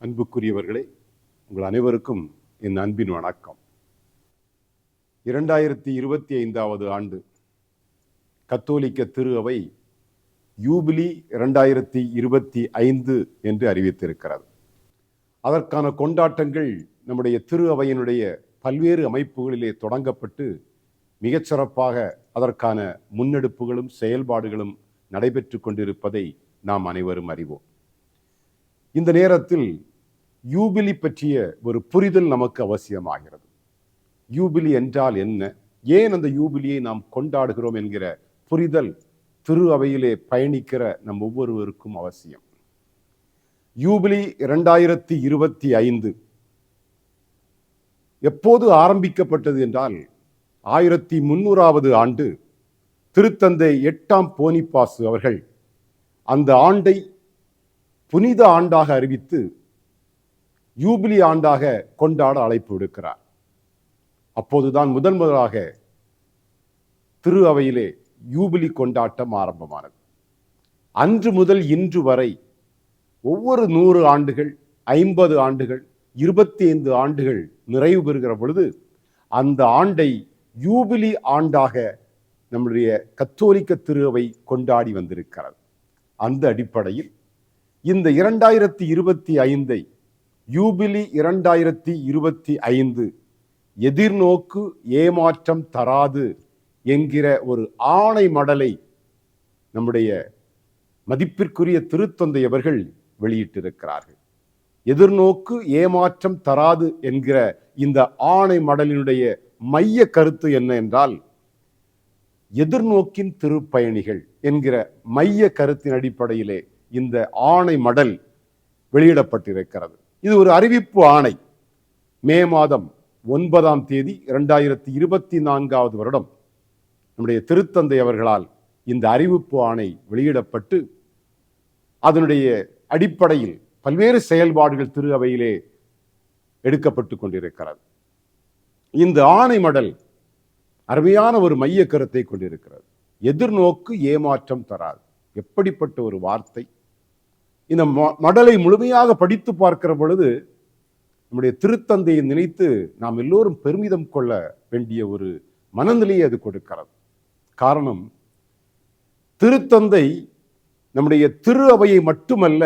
அன்புக்குரியவர்களே உங்கள் அனைவருக்கும் என் அன்பின் வணக்கம். இரண்டாயிரத்தி இருபத்தி ஐந்தாவது ஆண்டு கத்தோலிக்க திரு அவை யூபிலி இரண்டாயிரத்தி இருபத்தி ஐந்து என்று அறிவித்திருக்கிறது. அதற்கான கொண்டாட்டங்கள் நம்முடைய திரு அவையினுடைய பல்வேறு அமைப்புகளிலே தொடங்கப்பட்டு மிகச்சிறப்பாக அதற்கான முன்னெடுப்புகளும் செயல்பாடுகளும் நடைபெற்று கொண்டிருப்பதை நாம் அனைவரும் அறிவோம். இந்த நேரத்தில் யூபிலி பற்றிய ஒரு புரிதல் நமக்கு அவசியமாகிறது. யூபிலி என்றால் என்ன? ஏன் அந்த யூபிலியை நாம் கொண்டாடுகிறோம் என்கிற புரிதல் திரு அவையிலே பயணிக்கிற நம் ஒவ்வொருவருக்கும் அவசியம். யூபிலி இரண்டாயிரத்தி இருபத்தி ஐந்து எப்போது ஆரம்பிக்கப்பட்டது என்றால் ஆயிரத்தி முன்னூறாவது ஆண்டு திருத்தந்தை எட்டாம் போனிப்பாசு அவர்கள் அந்த ஆண்டை புனித ஆண்டாக அறிவித்து யூபிலி ஆண்டாக கொண்டாட அழைப்பு விடுக்கிறார். அப்போதுதான் முதன் முதலாக திரு அவையிலே யூபிலி கொண்டாட்டம் ஆரம்பமானது. அன்று முதல் இன்று வரை ஒவ்வொரு நூறு ஆண்டுகள் ஐம்பது ஆண்டுகள் இருபத்தி ஐந்து ஆண்டுகள் நிறைவு பெறுகிற பொழுது அந்த ஆண்டை யூபிலி ஆண்டாக நம்முடைய கத்தோலிக்க திருவை கொண்டாடி வந்திருக்கிறது. அந்த அடிப்படையில் இந்த இரண்டாயிரத்தி இருபத்தி ஐந்தை யூபிலி இரண்டாயிரத்தி இருபத்தி ஐந்து எதிர்நோக்கு ஏமாற்றம் தராது என்கிற ஒரு ஆணை மடலை நம்முடைய மதிப்பிற்குரிய திருத்தந்தை அவர்கள் வெளியிட்டிருக்கிறார்கள். எதிர்நோக்கு ஏமாற்றம் தராது என்கிற இந்த ஆணை மடலினுடைய மைய கருத்து என்ன என்றால் எதிர்நோக்கின் திருப்பயணிகள் என்கிற மைய கருத்தின் அடிப்படையிலே இந்த ஆணை மடல் வெளியிடப்பட்டிருக்கிறது. இது ஒரு அறிவிப்பு ஆணை. மே மாதம் ஒன்பதாம் தேதி இரண்டாயிரத்தி இருபத்தி நான்காவது வருடம். நம்முடைய திருத்தந்தை அவர்களால் இந்த அறிவிப்பு ஆணை வெளியிடப்பட்டு அதனுடைய அடிப்படையில் பல்வேறு செயல்பாடுகள் திரு அவையிலே எடுக்கப்பட்டு கொண்டிருக்கிறது. இந்த ஆணை மடல் அருமையான ஒரு மைய கருத்தை கொண்டிருக்கிறது. எதிர்நோக்கு ஏமாற்றம் தராது. எப்படிப்பட்ட ஒரு வார்த்தை? இந்த மடலை முழுமையாக படித்து பார்க்கிற பொழுது நம்முடைய திருத்தந்தையை நினைத்து நாம் எல்லோரும் பெருமிதம் கொள்ள வேண்டிய ஒரு மனநிலையை அது கொடுக்கிறது. காரணம் திருத்தந்தை நம்முடைய திரு அவையை மட்டுமல்ல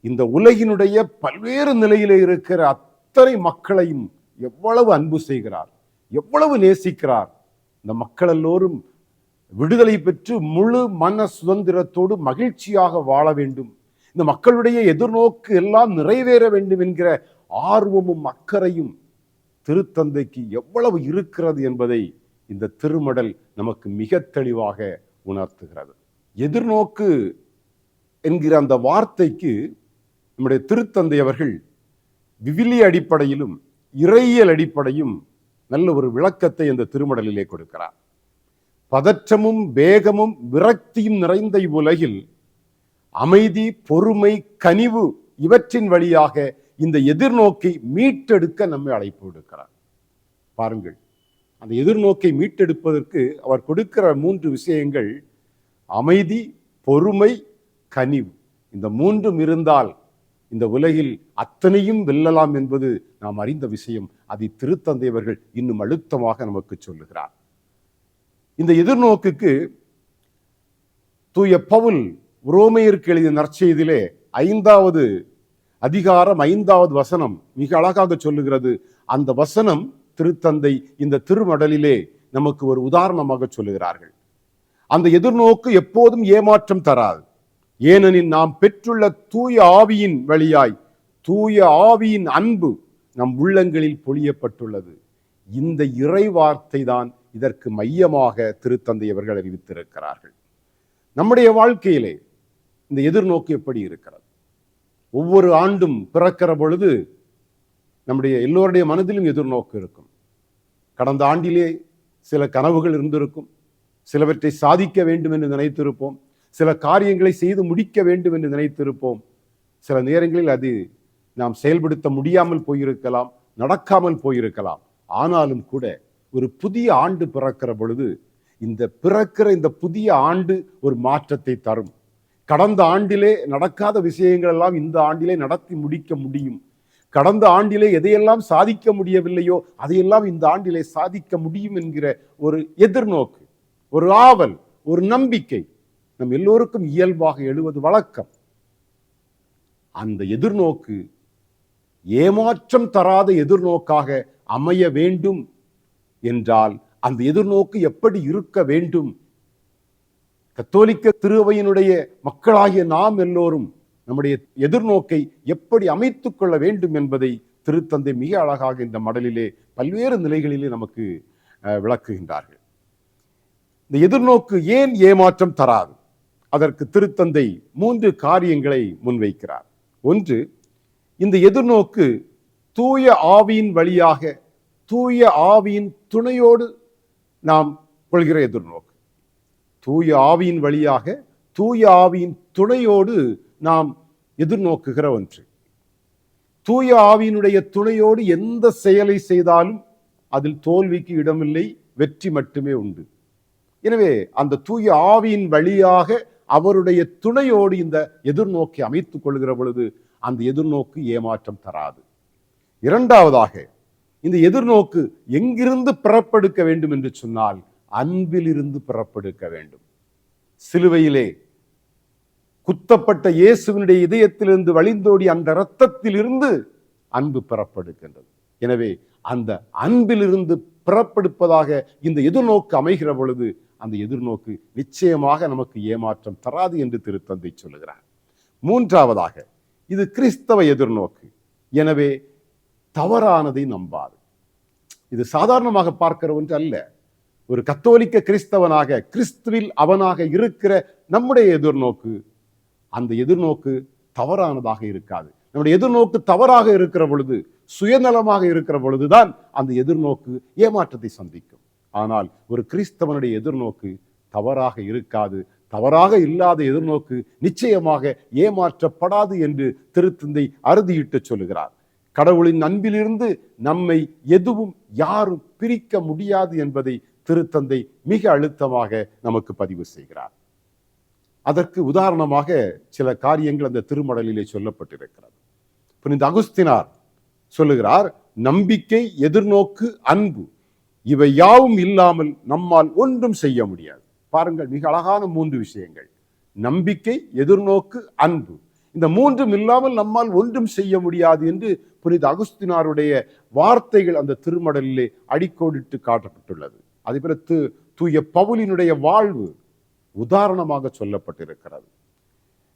இந்த உலகினுடைய பல்வேறு நிலையில இருக்கிற அத்தனை மக்களையும் எவ்வளவு அன்பு செய்கிறார் எவ்வளவு நேசிக்கிறார் இந்த மக்கள் எல்லோரும் விடுதலை பெற்று முழு மன சுதந்திரத்தோடு மகிழ்ச்சியாக வாழ வேண்டும் இந்த மக்களுடைய எதிர்நோக்கு எல்லாம் நிறைவேற வேண்டும் என்கிற ஆர்வமும் அக்கறையும் திருத்தந்தைக்கு எவ்வளவு இருக்கிறது என்பதை இந்த திருமடல் நமக்கு மிக தெளிவாக உணர்த்துகிறது. எதிர்நோக்கு என்கிற அந்த வார்த்தைக்கு நம்முடைய திருத்தந்தை அவர்கள் விவிலிய அடிப்படையிலும் இறையியல் அடிப்படையும் நல்ல ஒரு விளக்கத்தை அந்த திருமடலிலே கொடுக்கிறார். பதற்றமும் வேகமும் விரக்தியும் நிறைந்த இவ்வுலகில் அமைதி பொறுமை கனிவு இவற்றின் வழியாக இந்த எதிர்நோக்கை மீட்டெடுக்க நம்மை அழைப்பு விடுக்கிறார். பாருங்கள் அந்த எதிர்நோக்கை மீட்டெடுப்பதற்கு அவர் கொடுக்கிற மூன்று விஷயங்கள் அமைதி பொறுமை கனிவு. இந்த மூன்றும் இருந்தால் இந்த உலகில் அத்தனையும் வெல்லலாம் என்பது நாம் அறிந்த விஷயம். அதை திருத்தந்தையவர்கள் இன்னும் அழுத்தமாக நமக்கு சொல்லுகிறார். இந்த எதிர்நோக்குக்கு தூய பவுல் உரோமையருக்கு எழுதிய நற்செய்தியிலே ஐந்தாவது அதிகாரம் ஐந்தாவது வசனம் மிக அழகாக சொல்லுகிறது. அந்த வசனம் திருத்தந்தை இந்த திருமடலிலே நமக்கு ஒரு உதாரணமாக சொல்லுகிறார்கள். அந்த எதிர்நோக்கு எப்போதும் ஏமாற்றம் தராது. ஏனெனில் நாம் பெற்றுள்ள தூய ஆவியின் வழியாய் தூய ஆவியின் அன்பு நம் உள்ளங்களில் பொழியப்பட்டுள்ளது. இந்த இறை வார்த்தை தான் இதற்கு மையமாக திருத்தந்தை அவர்கள் அறிவித்திருக்கிறார்கள். நம்முடைய வாழ்க்கையிலே இந்த எதிர்நோக்கு எப்படி இருக்கிறது? ஒவ்வொரு ஆண்டும் பிறக்கிற பொழுது நம்முடைய எல்லோருடைய மனதிலும் எதிர்நோக்கு இருக்கும். கடந்த ஆண்டிலே சில கனவுகள் இருந்திருக்கும். சிலவற்றை சாதிக்க வேண்டும் என்று நினைத்திருப்போம். சில காரியங்களை செய்து முடிக்க வேண்டும் என்று நினைத்திருப்போம். சில நேரங்களில் அது நாம் செயல்படுத்த முடியாமல் போயிருக்கலாம் நடக்காமல் போயிருக்கலாம். ஆனாலும் கூட ஒரு புதிய ஆண்டு பிறக்கிற பொழுது இந்த பிறக்கிற இந்த புதிய ஆண்டு ஒரு மாற்றத்தை தரும். கடந்த ஆண்டிலே நடக்காத விஷயங்கள் எல்லாம் இந்த ஆண்டிலே நடத்தி முடிக்க முடியும். கடந்த ஆண்டிலே எதையெல்லாம் சாதிக்க முடியவில்லையோ அதையெல்லாம் இந்த ஆண்டிலே சாதிக்க முடியும் என்கிற ஒரு எதிர்நோக்கு ஒரு ஆவல் ஒரு நம்பிக்கை நம் எல்லோருக்கும் இயல்பாக எழுவது வழக்கம். அந்த எதிர்நோக்கு ஏமாற்றம் தராத எதிர்நோக்காக அமைய வேண்டும் என்றால் அந்த எதிர்நோக்கு எப்படி இருக்க வேண்டும் கத்தோலிக்க திருவையினுடைய மக்களாகிய நாம் எல்லோரும் நம்முடைய எதிர்நோக்கை எப்படி அமைத்துக் கொள்ள வேண்டும் என்பதை திருத்தந்தை மிக அழகாக இந்த மடலிலே பல்வேறு நிலைகளிலே நமக்கு விளக்குகின்றார்கள். இந்த எதிர்நோக்கு ஏன் ஏமாற்றம் தராது? அதற்கு திருத்தந்தை மூன்று காரியங்களை முன்வைக்கிறார். ஒன்று இந்த எதிர்நோக்கு தூய ஆவியின் வழியாக தூய ஆவியின் துணையோடு நாம் கொள்கிற எதிர்நோக்கு. தூய ஆவியின் வழியாக தூய ஆவியின் துணையோடு நாம் எதிர்நோக்குகிற ஒன்று. தூய ஆவியினுடைய துணையோடு எந்த செயலை செய்தாலும் அதில் தோல்விக்கு இடமில்லை வெற்றி மட்டுமே உண்டு. எனவே அந்த தூய ஆவியின் வழியாக அவருடைய துணையோடு இந்த எதிர்நோக்கை அமைத்துக் கொள்கிற பொழுது அந்த எதிர்நோக்கு ஏமாற்றம் தராது. இரண்டாவதாக இந்த எதிர்நோக்கு எங்கிருந்து பிறப்படுக்க வேண்டும் என்று சொன்னால் அன்பிலிருந்து பிறப்பெடுக்க வேண்டும். சிலுவையிலே குத்தப்பட்ட இயேசுவினுடைய இதயத்திலிருந்து வழிந்தோடி அந்த இரத்தத்திலிருந்து அன்பு பிறப்பெடுக்கின்றது எனவே அந்த அன்பிலிருந்து பிறப்பெடுப்பதாக இந்த எதிர்நோக்கு அமைகிற பொழுது அந்த எதிர்நோக்கு நிச்சயமாக நமக்கு ஏமாற்றம் தராது என்று திருத்தந்தை சொல்லுகிறார். மூன்றாவதாக இது கிறிஸ்தவ எதிர்நோக்கு. எனவே தவறானதை நம்பாது. இது சாதாரணமாக பார்க்கிற ஒன்று அல்ல. ஒரு கத்தோலிக்க கிறிஸ்தவனாக கிறிஸ்துவில் அவனாக இருக்கிற நம்முடைய எதிர்நோக்கு அந்த எதிர்நோக்கு தவறானதாக இருக்காது. நம்முடைய எதிர்நோக்கு தவறாக இருக்கிற பொழுது சுயநலமாக இருக்கிற பொழுதுதான் அந்த எதிர்நோக்கு ஏமாற்றத்தை சந்திக்கும். ஆனால் ஒரு கிறிஸ்தவனுடைய எதிர்நோக்கு தவறாக இருக்காது. தவறாக இல்லாத எதிர்நோக்கு நிச்சயமாக ஏமாற்றப்படாது என்று திருத்தந்தை அறுதியிட்டு சொல்லுகிறார். கடவுளின் அன்பிலிருந்து நம்மை எதுவும் யாரும் பிரிக்க முடியாது என்பதை திருத்தந்தை மிக அழுத்தமாக நமக்கு பதிவு செய்கிறார். அதற்கு உதாரணமாக சில காரியங்கள் அந்த திருமடலிலே சொல்லப்பட்டிருக்கிறது. புனித அகுஸ்தினார் சொல்லுகிறார் நம்பிக்கை எதிர்நோக்கு அன்பு இவை யாவும் இல்லாமல் நம்மால் ஒன்றும் செய்ய முடியாது. பாருங்கள் மிக அழகான மூன்று விஷயங்கள். நம்பிக்கை எதிர்நோக்கு அன்பு. இந்த மூன்றும் இல்லாமல் நம்மால் ஒன்றும் செய்ய முடியாது என்று புனித அகுஸ்தினாருடைய வார்த்தைகள் அந்த திருமடலிலே அடிக்கோடிட்டு காட்டப்பட்டுள்ளது. அதே பிறகு தூய பவுலினுடைய வாழ்வு உதாரணமாக சொல்லப்பட்டிருக்கிறது.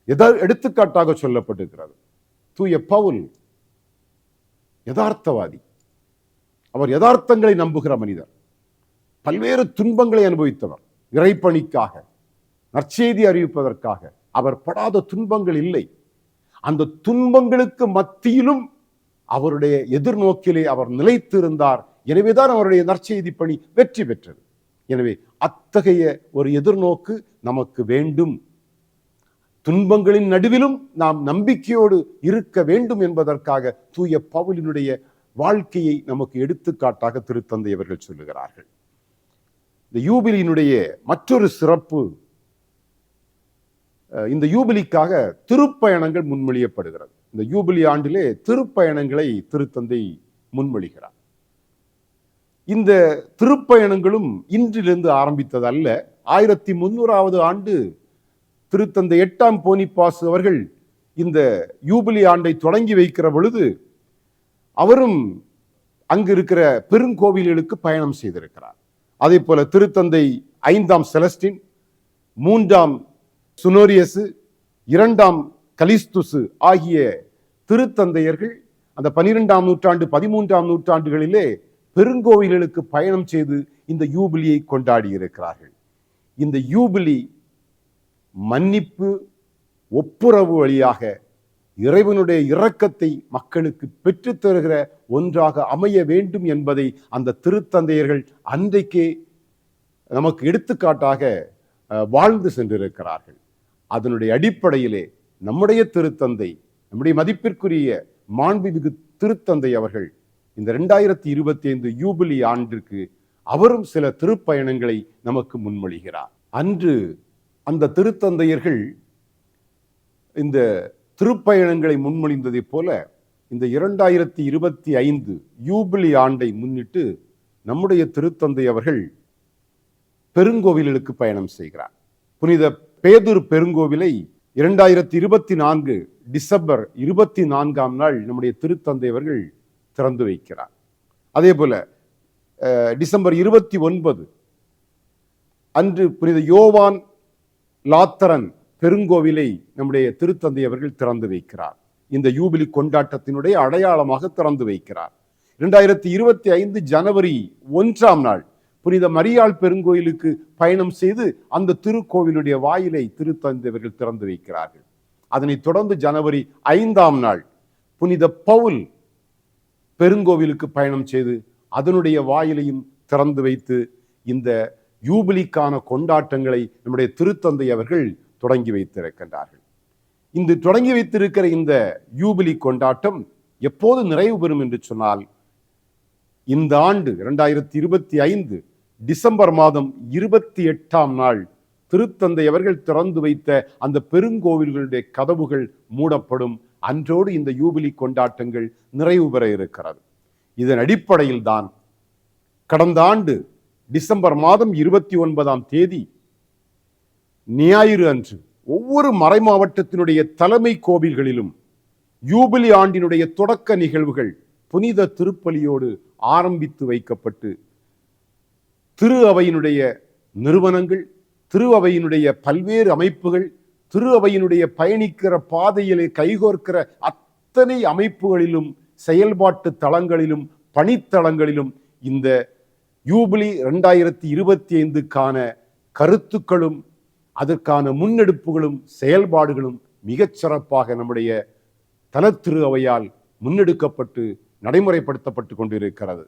எதாவது எடுத்துக்காட்டாக சொல்லப்பட்டிருக்கிறது. தூய பவுல் யதார்த்தவாதி. அவர் யதார்த்தங்களை நம்புகிற மனிதர். பல்வேறு துன்பங்களை அனுபவித்தவர். இறைப்பணிக்காக நற்செய்தி அறிவிப்பதற்காக. அவர் படாத துன்பங்கள் இல்லை. அந்த துன்பங்களுக்கு மத்தியிலும் அவருடைய எதிர்நோக்கிலே அவர் நிலைத்திருந்தார் எனவேதான் அவருடைய நற்செய்தி பணி வெற்றி பெற்றது. எனவே அத்தகைய ஒரு எதிர்நோக்கு நமக்கு வேண்டும். துன்பங்களின் நடுவிலும் நாம் நம்பிக்கையோடு இருக்க வேண்டும் என்பதற்காக தூய பவுலினுடைய வாழ்க்கையை நமக்கு எடுத்துக்காட்டாக திருத்தந்தை அவர்கள் சொல்லுகிறார்கள். இந்த யூபிலியினுடைய மற்றொரு சிறப்பு இந்த யூபிலிக்காக திருப்பயணங்கள் முன்மொழியப்படுகிறது. இந்த யூபிலி ஆண்டிலே திருப்பயணங்களை திருத்தந்தை முன்மொழிகிறார். இந்த திருப்பயணங்களும் இன்றிலிருந்து ஆரம்பித்தது அல்ல ஆயிரத்தி முன்னூறாவது ஆண்டு திருத்தந்தை எட்டாம் போனிப்பாசு அவர்கள் இந்த யூபிலி ஆண்டை தொடங்கி வைக்கிற பொழுது அவரும் அங்கு இருக்கிற பெருங்கோவில்களுக்கு பயணம் செய்திருக்கிறார். அதே போல திருத்தந்தை ஐந்தாம் செலஸ்டின் மூன்றாம் சுனோரியசு இரண்டாம் கலிஸ்துசு ஆகிய திருத்தந்தையர்கள் அந்த பனிரெண்டாம் நூற்றாண்டு பதிமூன்றாம் நூற்றாண்டுகளிலே பெருங்கோவில்களுக்கு பயணம் செய்து இந்த யூபிலியை கொண்டாடி இருக்கிறார்கள் இந்த யூபிலி மன்னிப்பு ஒப்புரவு வழியாக இறைவனுடைய இரக்கத்தை மக்களுக்கு பெற்றுத்தருகிற ஒன்றாக அமைய வேண்டும் என்பதை அந்த திருத்தந்தையர்கள் அன்றைக்கே நமக்கு எடுத்துக்காட்டாக வாழ்ந்து சென்றிருக்கிறார்கள். அதனுடைய அடிப்படையிலே நம்முடைய திருத்தந்தை நம்முடைய மதிப்பிற்குரிய மாண்புமிகு திருத்தந்தை அவர்கள் இந்த ரெண்டாயிரத்தி இருபத்தி ஐந்து யூபிலி ஆண்டிற்கு அவரும் சில திருப்பயணங்களை நமக்கு முன்மொழிகிறார். அன்று அந்த திருத்தந்தையர்கள் இந்த திருப்பயணங்களை முன்மொழிந்ததைப் போல இந்த இரண்டாயிரத்தி இருபத்தி ஐந்து யூபிலி ஆண்டை முன்னிட்டு நம்முடைய திருத்தந்தை அவர்கள் பெருங்கோவிலுக்கு பயணம் செய்கிறார். புனித பேதுர் பெருங்கோவிலை இரண்டாயிரத்தி இருபத்தி நான்கு டிசம்பர் இருபத்தி நான்காம் நாள் நம்முடைய திருத்தந்தை அவர்கள் திறந்து வைக்கிறார். அதே போல அஹ், டிசம்பர் இருபத்தி ஒன்பது அன்று புனித யோவான் லாத்தரன் பெருங்கோவிலை நம்முடைய திருத்தந்தை அவர்கள் திறந்து வைக்கிறார். இந்த யூபிலி கொண்டாட்டத்தினுடைய அடையாளமாக திறந்து வைக்கிறார். இரண்டாயிரத்தி இருபத்தி ஐந்து ஜனவரி ஒன்றாம் நாள் புனித மரியாள் பெருங்கோயிலுக்கு பயணம் செய்து அந்த திருக்கோவிலுடைய வாயிலை திருத்தந்தை அவர்கள் திறந்து வைக்கிறார்கள். அதனைத் தொடர்ந்து ஜனவரி ஐந்தாம் நாள் புனித பவுல் பெருங்கோவிலுக்கு பயணம் செய்து அதனுடைய வாயிலையும் திறந்து வைத்து இந்த யூபிலிக்கான கொண்டாட்டங்களை நம்முடைய திருத்தந்தை அவர்கள் தொடங்கி வைத்திருக்கின்றார்கள். இந்த தொடங்கி வைத்திருக்கிற இந்த யூபிலி கொண்டாட்டம் எப்போது நிறைவு பெறும் என்று சொன்னால் இந்த ஆண்டு இரண்டாயிரத்தி இருபத்தி ஐந்து டிசம்பர் மாதம் இருபத்தி எட்டாம் நாள் திருத்தந்தை அவர்கள் திறந்து வைத்த அந்த பெருங்கோவில்களுடைய கதவுகள் மூடப்படும் அன்றோடு இந்த யூபிலி கொண்டாட்டங்கள் நிறைவு பெற இருக்கிறது. இதன் அடிப்படையில் தான் கடந்த ஆண்டு டிசம்பர் மாதம் இருபத்தி ஒன்பதாம் தேதி ஞாயிறு அன்று ஒவ்வொரு மறை மாவட்டத்தினுடைய தலைமை கோவில்களிலும் யூபிலி ஆண்டினுடைய தொடக்க நிகழ்வுகள் புனித திருப்பலியோடு ஆரம்பித்து வைக்கப்பட்டு திரு அவையினுடைய நிறுவனங்கள் திரு அவையினுடைய பல்வேறு அமைப்புகள் திரு அவையினுடைய பயணிக்கிற பாதையிலே கைகோர்க்கிற அத்தனை அமைப்புகளிலும் செயல்பாட்டு தளங்களிலும் பணித்தளங்களிலும் இந்த யூபிலி ரெண்டாயிரத்தி இருபத்தி ஐந்துக்கான கருத்துக்களும் அதற்கான முன்னெடுப்புகளும் செயல்பாடுகளும் மிகச்சிறப்பாக நம்முடைய தலத்திரு அவையால் முன்னெடுக்கப்பட்டு நடைமுறைப்படுத்தப்பட்டு கொண்டிருக்கிறது.